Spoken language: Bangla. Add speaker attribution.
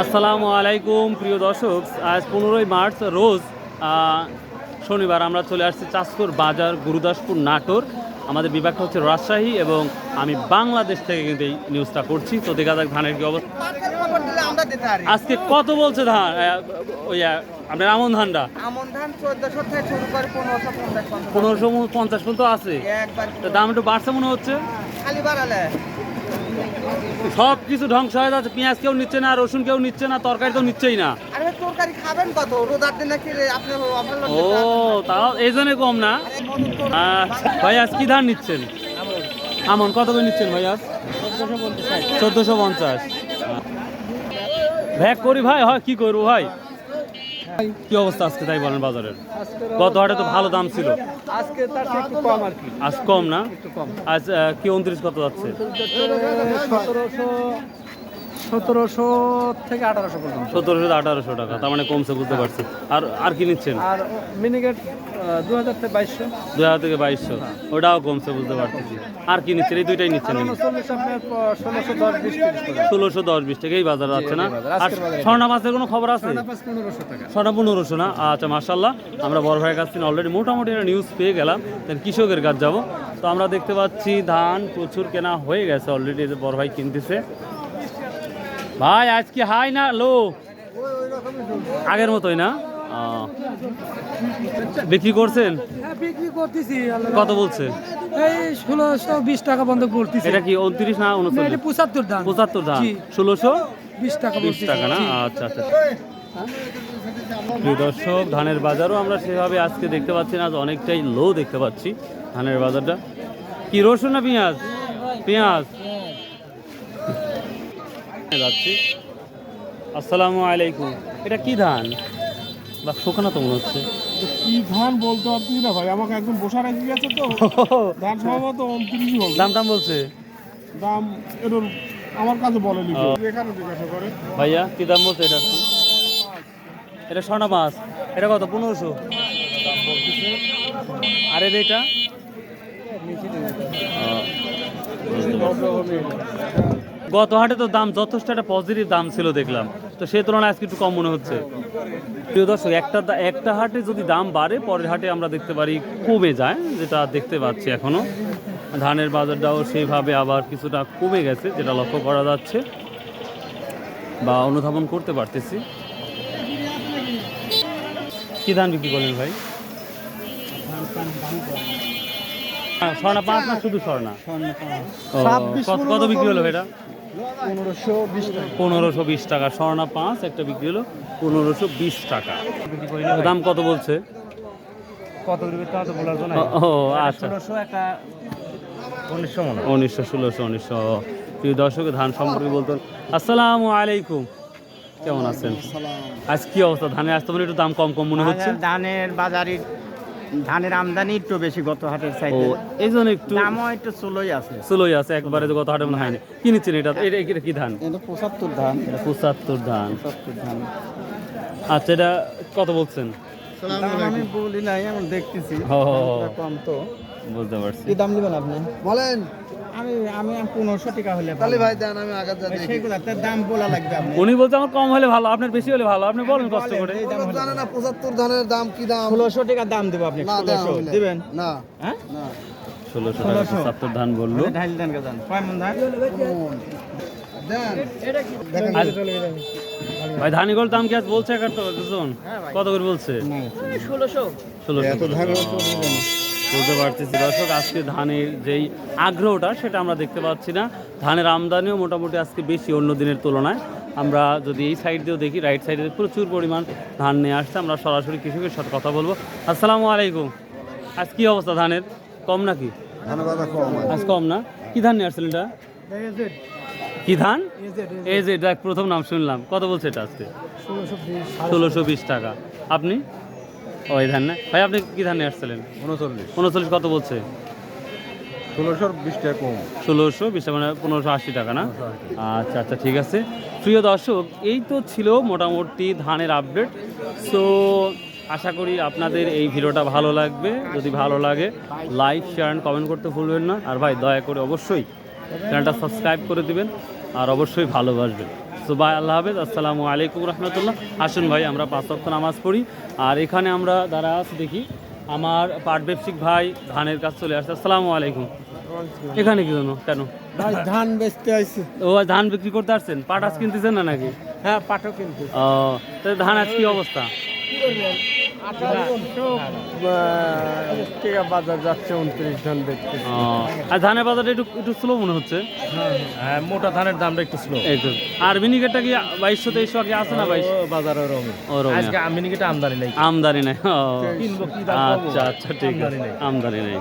Speaker 1: আসসালামু আলাইকুম প্রিয় দর্শক। আজ পনেরোই মার্চ রোজ শনিবার আমরা চলে আসছি চাঁদপুর বাজার গুরুদাসপুর নাটোর। আমাদের বিভাগটা হচ্ছে রাজশাহী এবং আমি বাংলাদেশ থেকে কিন্তু এই নিউজটা করছি তো দেখা যাক ধানের কি অবস্থা। আজকে কত বলছে ধান? ওই আপনার আমন ধানটা?
Speaker 2: আমন ধান চোদ্দশো থেকে শুরু করে পনেরোশো পঞ্চাশ
Speaker 1: পনেরোশো পঞ্চাশ পর্যন্ত আছে। তো দাম একটু বাড়ছে মনে হচ্ছে?
Speaker 2: খালি বাড়ালে।
Speaker 1: সব কিছু ধ্বংস হয়ে যাচ্ছে পেঁয়াজ কেউ নিচ্ছে না রসুন কেউ নিচ্ছে না তরকারি তো নিচ্ছেই না।
Speaker 2: তরকারি খাবেন কত? রোজার দিনে আপনি
Speaker 1: ও তাও এই জন্য কম না? ভাইয়াস ভাই আজ কি ধান নিচ্ছেন? আমন কত করে নিচ্ছেন ভাই আজ? চোদ্দশো পঞ্চাশ। ভ্যাক করি ভাই হয় কি করব ভাই? কি অবস্থা আজকে তাই বলেন বাজারের? গত হাটে তো ভালো দাম ছিল।
Speaker 2: আজকে তার একটু কম আর কি।
Speaker 1: আজ কম না?
Speaker 2: একটু কম।
Speaker 1: আজ কি উনত্রিশ কত যাচ্ছে?
Speaker 2: সতেরোশো থেকে আঠারোশো পর্যন্ত।
Speaker 1: সতেরোশো আঠারোশো টাকা তার মানে কমছে বুঝতে পারছি আর আর কি নিচ্ছেন?
Speaker 2: আর মিনিকেট দু হাজার থেকে বাইশশো।
Speaker 1: দুই হাজার থেকে বাইশশো। ওটাও কমছে বুঝতে পারতেছি আর কি নিচ্ছেন? এই দুইটাই নিচ্ছেন?
Speaker 2: ষোলোশো দশ বিশ
Speaker 1: ষোলোশো দশ বিশ টাকাই বাজার যাচ্ছে না? আর স্বর্ণা মাছের কোনো খবর আছে? স্বর্ণা পনেরোশো না? আচ্ছা মার্শাল্লাহ আমরা বড় ভাইয়ের কাছ থেকে অলরেডি মোটামুটি একটা নিউজ পেয়ে গেলাম। দেন কৃষকের কাজ যাব। তো আমরা দেখতে পাচ্ছি ধান প্রচুর কেনা হয়ে গেছে অলরেডি বড় ভাই কিনতেছে। ভাই আজ কি হাই না লো? আগের মতোই না? বিক্রি করছেন?
Speaker 3: হ্যাঁ বিক্রি করতেছি
Speaker 1: কত বলছে?
Speaker 3: এই ষোলোশো বিশ টাকা বন্ধ করতেছি।
Speaker 1: এটা কি উনত্রিশ না উনচল্লিশ?
Speaker 3: পঁচাত্তর দাম।
Speaker 1: পঁচাত্তর ধান ষোলোশো
Speaker 3: বিশ টাকা
Speaker 1: বিশ টাকা না? আচ্ছা আচ্ছা। প্রিয় দর্শক ধানের বাজারও আমরা সেভাবে আজকে দেখতে পাচ্ছি না আজ অনেকটাই লো দেখতে পাচ্ছি ধানের বাজারটা। কি রসুন না পেঁয়াজ? পেঁয়াজ। যাচ্ছি। আসসালামু আলাইকুম। এটা কি ধান? বা শোকানো তো মনে হচ্ছে।
Speaker 4: কি ধান বলতে পারছি না ভাই? আমাকে একদম বসা রেখে গেছে তো। ধান সম্ভবত উনত্রিশই হবে।
Speaker 1: দাম দাম বলছে?
Speaker 4: দাম এর আমার কাছে বলেনি। এখানে জিজ্ঞাসা করে।
Speaker 1: ভাইয়া কি দাম বলছে এটা? এটা সোনা মাছ। এটা কত? পনেরোশো। আর এর এটা? গত হাটে তো দাম যথেষ্ট একটা পজিটিভ দাম ছিল দেখলাম। তো সেই তুলনায় আজকে একটু কম মনে হচ্ছে। প্রিয় দর্শক একটা একটা হাটে যদি দাম বাড়ে পরের হাটে আমরা দেখতে পারি কমে যায় যেটা দেখতে পাচ্ছি এখনও ধানের বাজারটাও সেইভাবে আবার কিছুটা কমে গেছে যেটা লক্ষ্য করা যাচ্ছে বা অনুধাবন করতে পারতেছি। কী ধান বিক্রি করলেন ভাই? স্বর্ণা পাঁচ না শুধু স্বর্ণা? কত- কত বিক্রি হলো এটা
Speaker 2: পনেরোশো বিশ টাকা।
Speaker 1: স্বর্ণা পাঁচ একটা বিক্রি হলো পনেরোশো বিশ টাকা। দাম কত বলছে?
Speaker 2: কত দিবে তা তো বলার জন্য
Speaker 1: ও আচ্ছা।
Speaker 2: একটা উনিশশো
Speaker 1: ষোলোশো উনিশশো। প্রিয় দর্শক ধান সম্পর্কে বলতেন আসসালামু আলাইকুম। কেমন আছেন? আজ কি অবস্থা? ধানের আসতে পারে একটু দাম কম কম মনে হচ্ছে?
Speaker 2: ধানের বাজারে ধানের আমদানি একটু বেশি গত হাটের
Speaker 1: ও
Speaker 2: চাইতে
Speaker 1: এই জন্য একটু
Speaker 2: দামও একটু চলোই আছে।
Speaker 1: স্লোই আছে একবারে গত হাটে মনে হয়নি কি নিচ্ছেন এটা? এটা কি ধান?
Speaker 2: এটা পঁচাত্তর ধান।
Speaker 1: এটা পঁচাত্তর ধান।
Speaker 2: পঁচাত্তর ধান।
Speaker 1: আচ্ছা এটা কত বলছেন?
Speaker 2: আমি বলি নাই আমি দেখতেছি। কম তো।
Speaker 1: বুঝতে পারছি।
Speaker 2: কি দাম দিবেন আপনি?
Speaker 5: বলেন।
Speaker 2: আমি আমি পনেরোশো টাকা হলে
Speaker 5: তাহলে ভাই দেন আমি আঘাত যা দেখি।
Speaker 2: সেইগুলো তার দাম বলা লাগবে আপনি
Speaker 1: উনি বলছে আমার কম হলে ভালো আপনার বেশি হলে ভালো আপনি বলেন কষ্ট করে।
Speaker 5: না পঁচাত্তর ধানের দাম কি দাম?
Speaker 2: ষোলোশো টাকা দাম দেবো আপনি
Speaker 5: না
Speaker 2: ষোলোশো দিবেন?
Speaker 5: না।
Speaker 2: হ্যাঁ?
Speaker 5: না।
Speaker 1: ষোলোশো টাকা পঁচাত্তর ধান বলল।
Speaker 2: ঢাইল দেন গাজান কয় মন ধান?
Speaker 1: ভাই ধানিগোল দাম কি আজ বলছে দুজন কত করে বলছে? ষোলোশো। বুঝতে পারতেছি। দর্শক আজকে ধানের যেই আগ্রহটা সেটা আমরা দেখতে পাচ্ছি না। ধানের আমদানিও মোটামুটি আজকে বেশি অন্য দিনের তুলনায়। আমরা যদি এই সাইড দিয়েও দেখি রাইট সাইডে প্রচুর পরিমাণ ধান নিয়ে আসছে। আমরা সরাসরি কৃষকের সাথে কথা বলব। আসসালামু আলাইকুম। আজ কী অবস্থা ধানের? কম নাকি? আজ কম না? কি ধান নিয়ে আসছেন এটা? কি ধান? এই যে প্রথম নাম শুনলাম। কত বলছে এটা আজকে? ষোলোশো বিশ টাকা। আপনি? ও এই ধান না? ভাই আপনি কি ধান নিয়ে আসছিলেন?
Speaker 5: উনচল্লিশ।
Speaker 1: উনচল্লিশ কত বলছে?
Speaker 5: ষোলোশোর বিশ টাকা কম।
Speaker 1: ষোলোশো বিশ মানে পনেরোশো আশি টাকা না? আচ্ছা আচ্ছা ঠিক আছে। প্রিয় দর্শক এই তো ছিল মোটামুটি ধানের আপডেট। সো আশা করি আপনাদের এই ভিডিওটা ভালো লাগবে। যদি ভালো লাগে লাইক শেয়ার অ্যান্ড কমেন্ট করতে ভুলবেন না। আর ভাই দয়া করে অবশ্যই চ্যানেলটা সাবস্ক্রাইব করে দিবেন। আর অবশ্যই ভালোবাসবেন। ভাই আল্লাহ হাফেজ আসসালামু আলাইকুম রহমতুল্লাহ। আসুন ভাই আমরা পাঁচ অক্ষ নামাজ পড়ি। আর এখানে আমরা দাঁড়া আছি দেখি আমার পাট ব্যবসিক ভাই ধানের কাজ চলে আসছে। আসসালামু আলাইকুম। এখানে কি জন্য? কেন?
Speaker 5: ভাই ধান বেচতে আইছি।
Speaker 1: ও ধান বিক্রি করতে আসছেন? পাট আজ কিনতেছেন না নাকি?
Speaker 5: হ্যাঁ পাটও কিনতে
Speaker 1: ও ধান আজ কি অবস্থা?
Speaker 5: টিকা বাজার যাচ্ছে উনত্রিশ ধান দেখতে
Speaker 1: আর ধানের বাজারটা একটু একটু স্লো মনে হচ্ছে?
Speaker 5: হ্যাঁ মোটা ধানের দামটা একটু স্লো
Speaker 1: একটু আর মিনিকেটটা কি বাইশশো তেইশশো আগে আছে না বাইশ?
Speaker 5: বাজার ওরকম আজকে মিনিকেটে আমদানি নাই।
Speaker 1: আমদানি নাই? আচ্ছা আচ্ছা ঠিক আছে। আমদানি নেই।